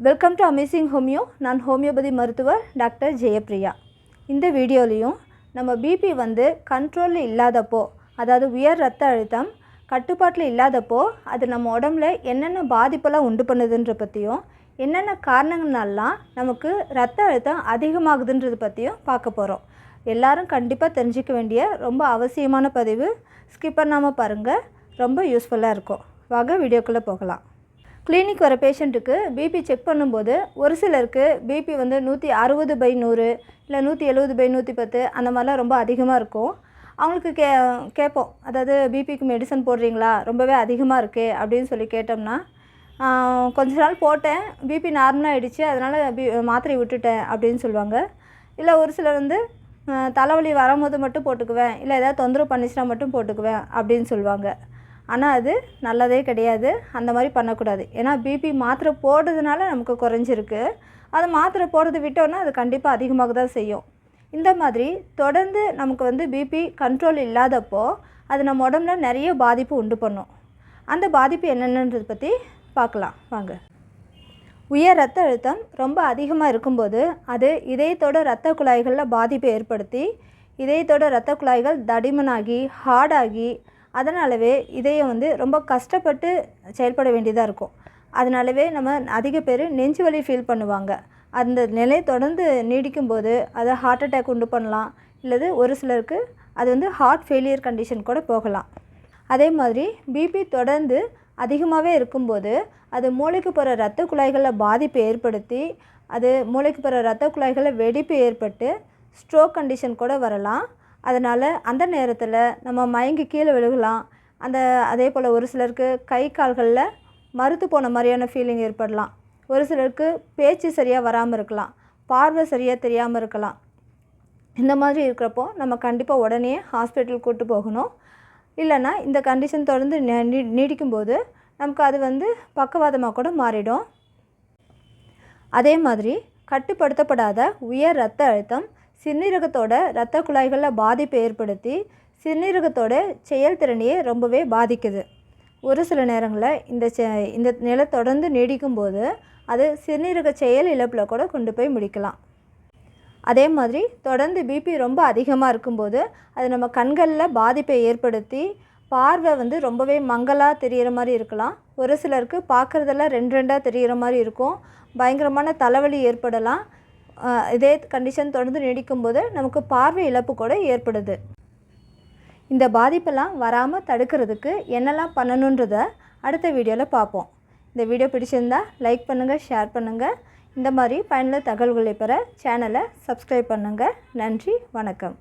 Welcome to amazing homeo நான் homeopathy மருத்துவர் doctor Jayapriya இந்த வீடியோலையும் நம்ம பிபி வந்து கண்ட்ரோலில் இல்லாதப்போ அதாவது உயர் ரத்த அழுத்தம் கட்டுப்பாட்டில் இல்லாதப்போ அது நம்ம உடம்புல என்னென்ன பாதிப்பெல்லாம் உண்டு பண்ணுதுன்ற பற்றியும் என்னென்ன காரணங்கள்னாலாம் நமக்கு ரத்த அழுத்தம் அதிகமாகுதுன்றது பற்றியும் பார்க்க போகிறோம் எல்லாரும் கண்டிப்பாக தெரிஞ்சிக்க வேண்டிய ரொம்ப அவசியமான பதிவு ஸ்கிப் பண்ணாமல் பாருங்கள் ரொம்ப யூஸ்ஃபுல்லாக இருக்கும். வாங்க வீடியோக்குள்ளே போகலாம். கிளினிக் வர பேஷண்ட்டுக்கு பிபி செக் பண்ணும்போது ஒரு சிலருக்கு பிபி வந்து நூற்றி அறுபது பை நூறு இல்லை நூற்றி எழுபது பை நூற்றி பத்து அந்த மாதிரிலாம் ரொம்ப அதிகமாக இருக்கும். அவங்களுக்கு கே கேட்போம். அதாவது பிபிக்கு மெடிசன் போடுறீங்களா? ரொம்பவே அதிகமாக இருக்குது அப்படின்னு சொல்லி கேட்டோம்னா கொஞ்ச நாள் போட்டேன். பிபி நார்மலாக ஆகிடுச்சு அதனால் பி மாத்திரை விட்டுட்டேன் அப்படின்னு சொல்லுவாங்க. இல்லை ஒரு சிலர் வந்து தலைவலி வரும்போது மட்டும் போட்டுக்குவேன். இல்லை ஏதாவது தொந்தரவு பண்ணிச்சுனா மட்டும் போட்டுக்குவேன் அப்படின்னு சொல்லுவாங்க. ஆனால் அது நல்லதே கிடையாது. அந்த மாதிரி பண்ணக்கூடாது. ஏன்னா பிபி மாத்திரை போடுறதுனால நமக்கு குறைஞ்சிருக்கு. அது மாத்திரை போடுறது விட்டோன்னா அது கண்டிப்பாக அதிகமாக தான் செய்யும். இந்த மாதிரி தொடர்ந்து நமக்கு வந்து பிபி கண்ட்ரோல் இல்லாதப்போ அது நம்ம உடம்புல நிறைய பாதிப்பு உண்டு பண்ணும். அந்த பாதிப்பு என்னென்னன்றதை பற்றி பார்க்கலாம். வாங்க. உயர் ரத்த அழுத்தம் ரொம்ப அதிகமாக இருக்கும்போது அது இதயத்தோட இரத்த குழாய்களில் பாதிப்பை ஏற்படுத்தி இதயத்தோட இரத்த குழாய்கள் தடிமனாகி ஹார்டாகி அதனாலவே இதயம் வந்து ரொம்ப கஷ்டப்பட்டு செயல்பட வேண்டியதாக இருக்கும். அதனாலவே நம்ம அதிக பேர் நெஞ்சு வலி ஃபீல் பண்ணுவாங்க. அந்த நிலை தொடர்ந்து நீடிக்கும்போது அதை ஹார்ட் அட்டாக் உண்டு பண்ணலாம். இல்லது ஒரு சிலருக்கு அது வந்து ஹார்ட் ஃபெயிலியர் கண்டிஷன் கூட போகலாம். அதே மாதிரி பிபி தொடர்ந்து அதிகமாகவே இருக்கும்போது அது மூளைக்கு போகிற ரத்த குழாய்களில் பாதிப்பை ஏற்படுத்தி அது மூளைக்கு போகிற ரத்த குழாய்களில் வெடிப்பு ஏற்பட்டு ஸ்ட்ரோக் கண்டிஷன் கூட வரலாம். அதனால் அந்த நேரத்தில் நம்ம மயங்கி கீழே விழுகலாம். அந்த அதே போல் ஒரு சிலருக்கு கை கால்களில் மறுத்து போன மாதிரியான ஃபீலிங் ஏற்படலாம். ஒரு சிலருக்கு பேச்சு சரியாக வராமல் இருக்கலாம். பார்வை சரியாக தெரியாமல் இருக்கலாம். இந்த மாதிரி இருக்கிறப்போ நம்ம கண்டிப்பாக உடனே ஹாஸ்பிட்டல் கூட்டு போகணும். இல்லைன்னா இந்த கண்டிஷன் தொடர்ந்து நி- நீ- நீடிக்கும்போது நமக்கு அது வந்து பக்கவாதமாக கூட மாறிடும். அதே மாதிரி கட்டுப்படுத்தப்படாத உயர் ரத்த அழுத்தம் சிறுநீரகத்தோட இரத்த குழாய்களில் பாதிப்பை ஏற்படுத்தி சிறுநீரகத்தோட செயல்திறனையே ரொம்பவே பாதிக்குது. ஒரு சில நேரங்களில் இந்த செ- இந்த நிலை தொடர்ந்து நீடிக்கும்போது அது சிறுநீரக செயல் இழப்பில் கூட கொண்டு போய் முடிக்கலாம். அதே மாதிரி தொடர்ந்து பிபி ரொம்ப அதிகமாக இருக்கும்போது அது நம்ம கண்களில் பாதிப்பை ஏற்படுத்தி பார்வை வந்து ரொம்பவே மங்கலாக தெரிகிற மாதிரி இருக்கலாம். ஒரு சிலருக்கு பார்க்குறதெல்லாம் ரெண்டு ரெண்டாக தெரிகிற மாதிரி இருக்கும். பயங்கரமான தலைவலி ஏற்படலாம். இதே கண்டிஷன் தொடர்ந்து நீடிக்கும்போது நமக்கு பார்வை இழப்பு கூட ஏற்படுது. இந்த பாதிப்பெல்லாம் வராமல் தடுக்கிறதுக்கு என்னெல்லாம் பண்ணணுன்றத அடுத்த வீடியோவில் பார்ப்போம். இந்த வீடியோ பிடிச்சிருந்தா லைக் பண்ணுங்கள் ஷேர் பண்ணுங்கள் இந்த மாதிரி பயனுள்ள தகவல்களை பெற சேனலை சப்ஸ்கிரைப் பண்ணுங்கள் நன்றி வணக்கம்.